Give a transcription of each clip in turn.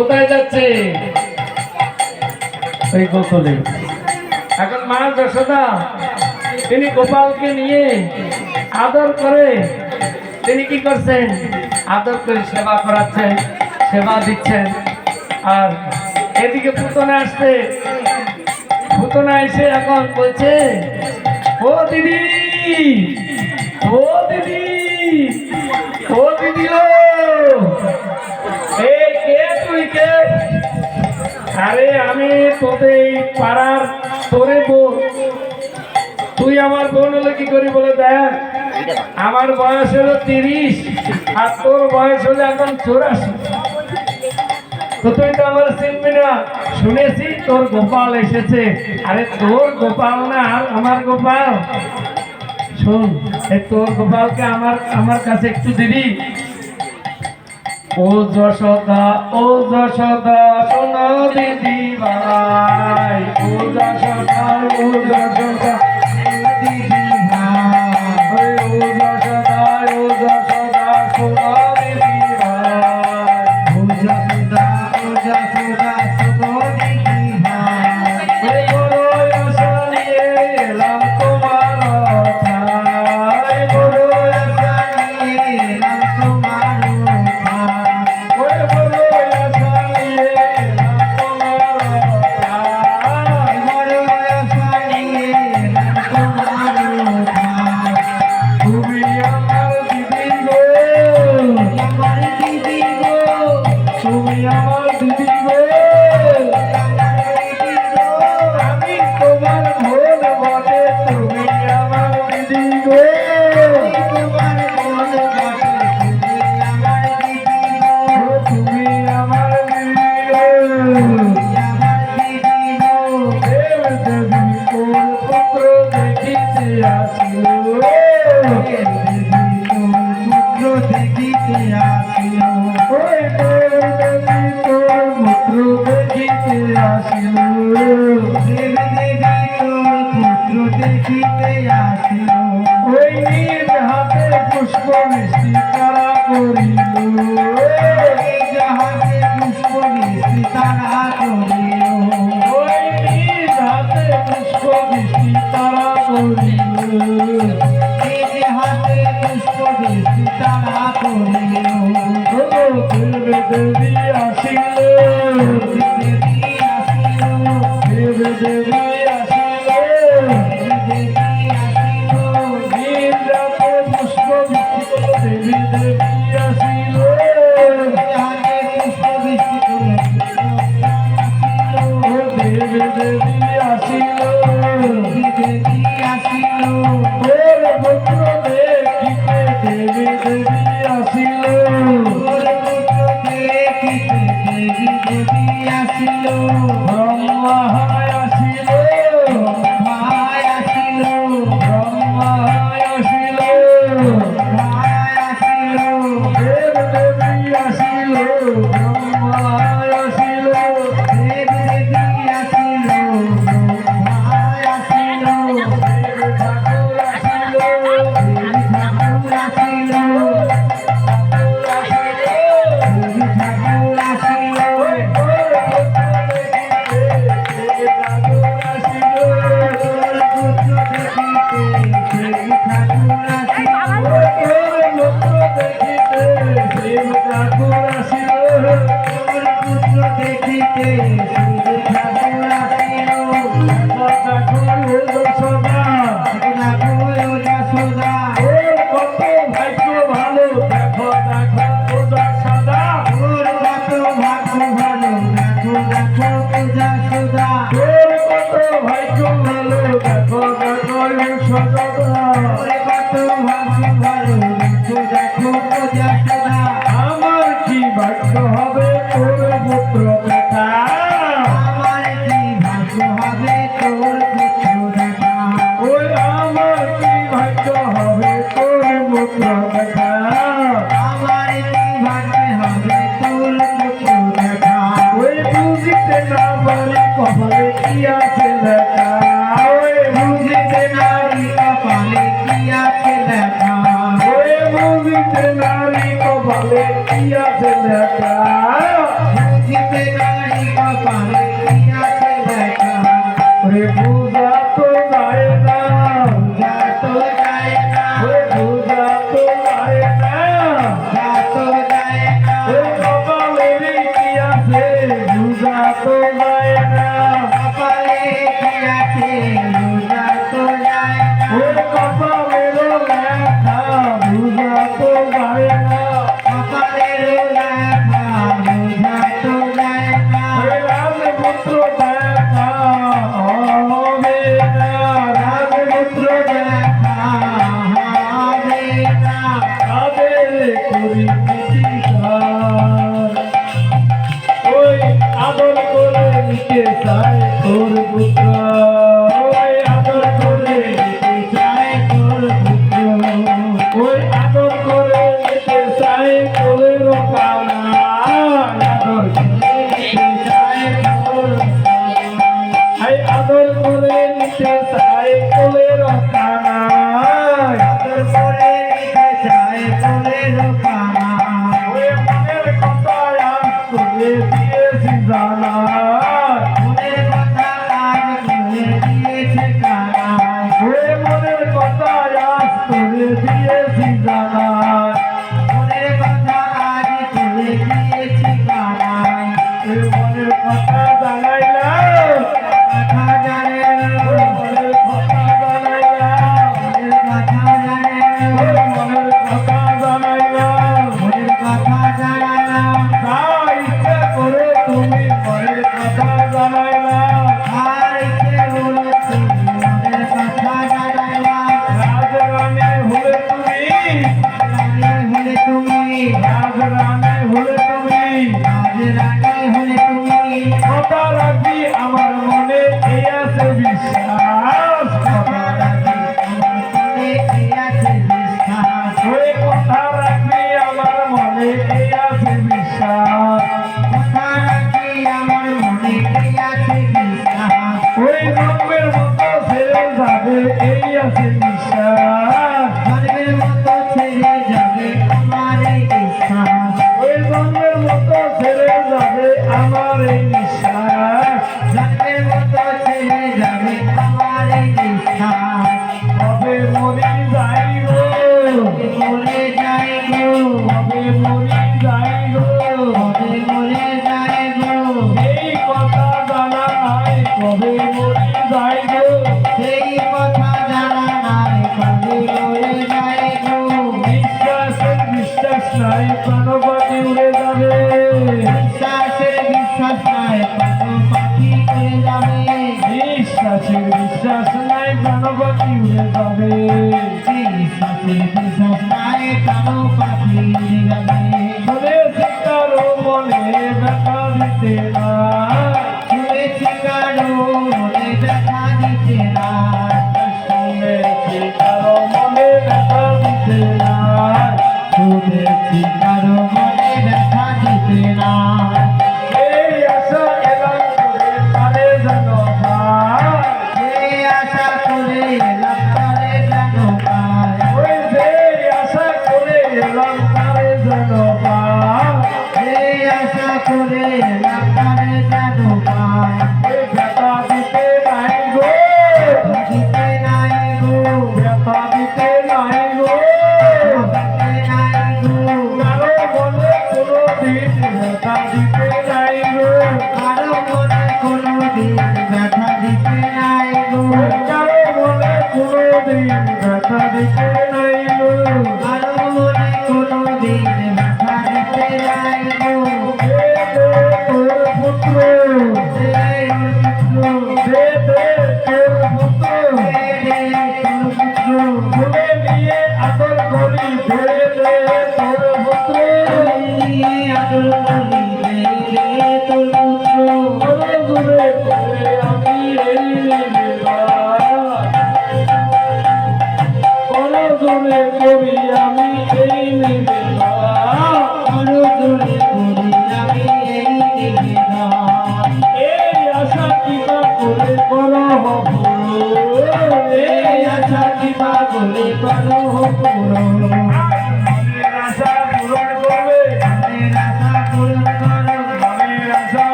কোথায় যাচ্ছে? সেই কৌশলে এখন মা যশোদা তিনি গোপালকে নিয়ে আদর করে তিনি কি করছেন? আদর করে সেবা করাচ্ছেন সেবা দিচ্ছেন। আর এদিকে পুতনে আসছে। পুতনে এসে এখন বলছে ও দিদি তোদের এই পাড়ার তোরে বোন তুই আমার বোন হলে কি করি বলে দেখ? আমার বয়স হলো তিরিশ, আর তোর বয়স হলে এখন চৌরাশি। শুনেছি তোর গোপাল এসেছে। আরে তোর গোপাল না আমার গোপাল। শোন তোর গোপালকে আমার আমার কাছে একটু দিবি। ও যশোদা ও যশোদা সোনা দিদি ভাই ও যশোদা ও যশোদা 恐惧 দিয়েছি জানায় মনের কথা আমি তুলে দিয়েছি জানায় মনের কথা জানাইলাম। কথা বিশ্বাস বাসনায় প্রাণপতি উড়ে যাবে। বিশ্বাসে বিশ্বাসায় প্রাণপতি উড়ে যাবে মনে শিকার মনে ব্যথা দিতে না।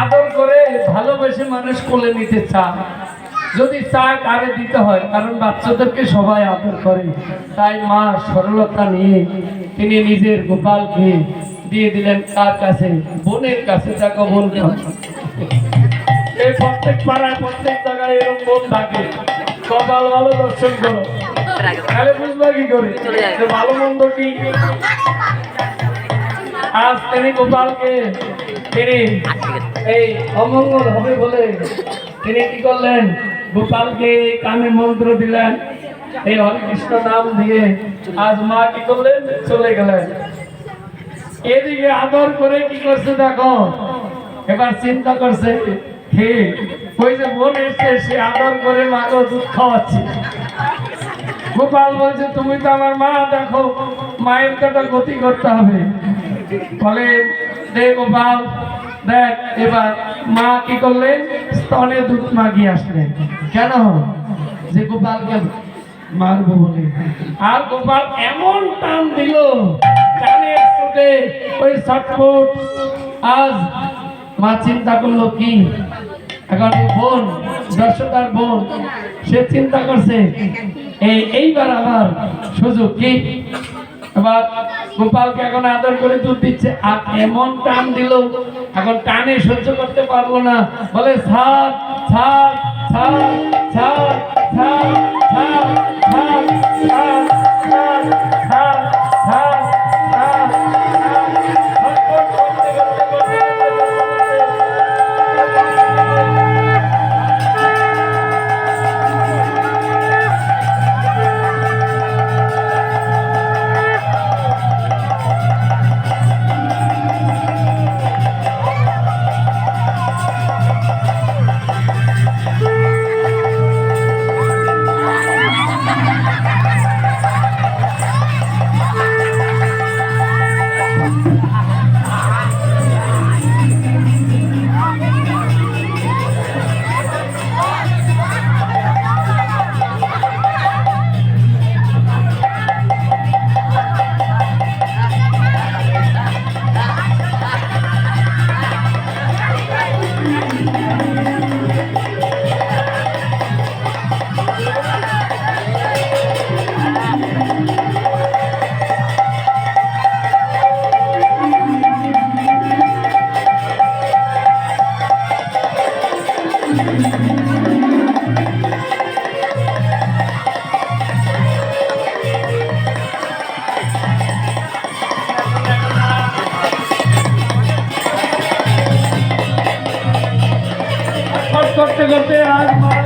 আদর করে ভালোবেসে মানুষ কোলে নিতে চান যদি চায় কারে দিতে হয়, কারণ বাচ্চাদেরকে সবাই আদর করে। তাই মা সরলতা নিয়ে তিনি নিজের গোপালকে দিয়ে দিলেন কার কাছে, বোনের কাছে যাকে বোন। এই প্রত্যেক পাড়ায়, প্রত্যেক জায়গায় এরকম বোন থাকে। কপাল ভালো দর্শন করো। তাহলে বুঝবা কি করে? ভালো মন্দ কি? আজ তিনি গোপালকে, তিনি এই অমঙ্গল হবে বলে তিনি কি করলেন? গোপালকে কানে মন্ত্র দিলেন। এই হরে কৃষ্ণ নাম দিয়ে আজ মা কি করলেন? চলে গেলেন। এদিকে আদর করে কি করছে দেখো? এবার চিন্তা করছে, হে, ওই যে বোন এসছে সে আদর করে মাকে দুধ খাওয়াচ্ছে। গোপাল বলছে, তুমি তো আমার মা, দেখো, মায়ের কথা গতি করতে হবে। ফলে দে গোপাল, দেখ, এবার মা কি করলেন? স্তনে দুধ মাগিয়ে আসলেন। কেন? যে গোপালকে মারবো বলে। আর গোপাল এমন টান দিল, কানের চোটে ওই ছটফট। আজ মা চিন্তা করল কি? এখন বোন দর্শকার বোন, সে চিন্তা করছে, এই এইবার আমার সুযোগ কি? এবার গোপালকে এখন আদর করে দুধ দিচ্ছে, আর এমন টান দিল, এখন টানে সহ্য করতে পারল না। বলে, ছাড় ছাড়। ঝাঁক ঝাঁক ঝাঁক ঝাঁক ঝাঁক ঝাঁক ঝাঁক করতে করতে আজ